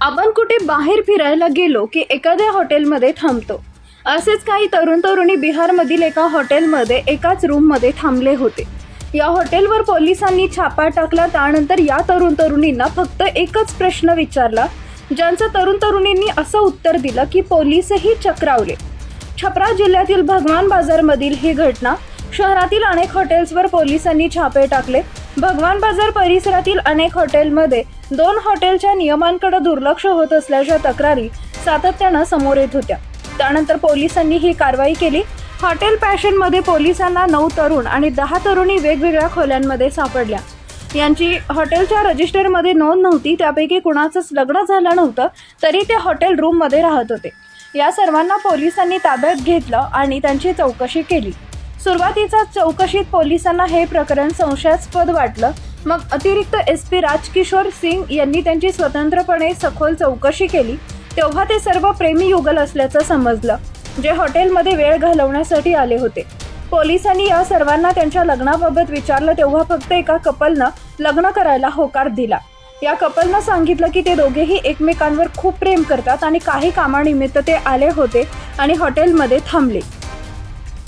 आपण कुठे बाहेर फिरायला गेलो की एखाद्या हॉटेलमध्ये थांबतो. असेच काही तरुण तरुणी बिहारमधील एका हॉटेलमध्ये एकाच रूममध्ये थांबले होते. या हॉटेलवर पोलिसांनी छापा टाकला त्यानंतर या तरुण तरुणींना फक्त एकच प्रश्न विचारला ज्यांचं तरुण तरुणींनी असं उत्तर दिलं की पोलीसही चक्रावले. छपरा जिल्ह्यातील भगवान बाजारमधील ही घटना शहरातील अनेक हॉटेल्सवर पोलिसांनी छापे टाकले भगवान बाजार परिसरातील अनेक हॉटेलमध्ये दोन हॉटेलच्या नियमांकडे दुर्लक्ष होत असल्याच्या तक्रारी सातत्यानं समोर येत होत्या. त्यानंतर पोलिसांनी ही कारवाई केली. हॉटेल पॅशनमध्ये पोलिसांना नऊ तरुण आणि दहा तरुणी वेगवेगळ्या खोल्यांमध्ये सापडल्या. यांची हॉटेलच्या रजिस्टरमध्ये नोंद नव्हती त्यापैकी कुणाचंच लग्न झालं नव्हतं तरी ते हॉटेल रूममध्ये राहत होते. या सर्वांना पोलिसांनी ताब्यात घेतलं आणि त्यांची चौकशी केली. सुरुवातीचा चौकशीत पोलिसांना हे प्रकरण संशयास्पद वाटलं. मग अतिरिक्त एस पी राजकिशोर सिंग यांनी त्यांची स्वतंत्रपणे सखोल चौकशी केली. तेव्हा ते सर्व प्रेमी युगल असल्याचं समजलं जे हॉटेलमध्ये वेळ घालवण्यासाठी आले होते. पोलिसांनी या सर्वांना त्यांच्या लग्नाबाबत विचारलं तेव्हा फक्त एका कपलनं लग्न करायला होकार दिला. या कपलनं सांगितलं की ते दोघेही एकमेकांवर खूप प्रेम करतात आणि काही कामानिमित्त ते आले होते आणि हॉटेलमध्ये थांबले.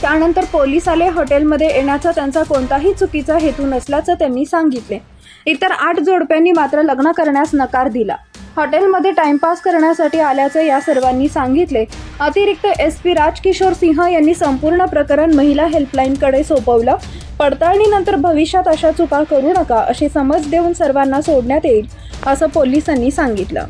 त्यानंतर पोलीस आले हॉटेलमध्ये येण्याचा त्यांचा कोणताही चुकीचा हेतू नसल्याचं त्यांनी सांगितले. इतर आठ जोडप्यांनी मात्र लग्न करण्यास नकार दिला. हॉटेलमध्ये टाइमपास करण्यासाठी आल्याचं या सर्वांनी सांगितले. अतिरिक्त एस पी राजकिशोर सिंह यांनी संपूर्ण प्रकरण महिला हेल्पलाईनकडे सोपवलं. पडताळणीनंतर भविष्यात अशा चुका करू नका अशी समज देऊन सर्वांना सोडण्यात येईल असं पोलिसांनी सांगितलं.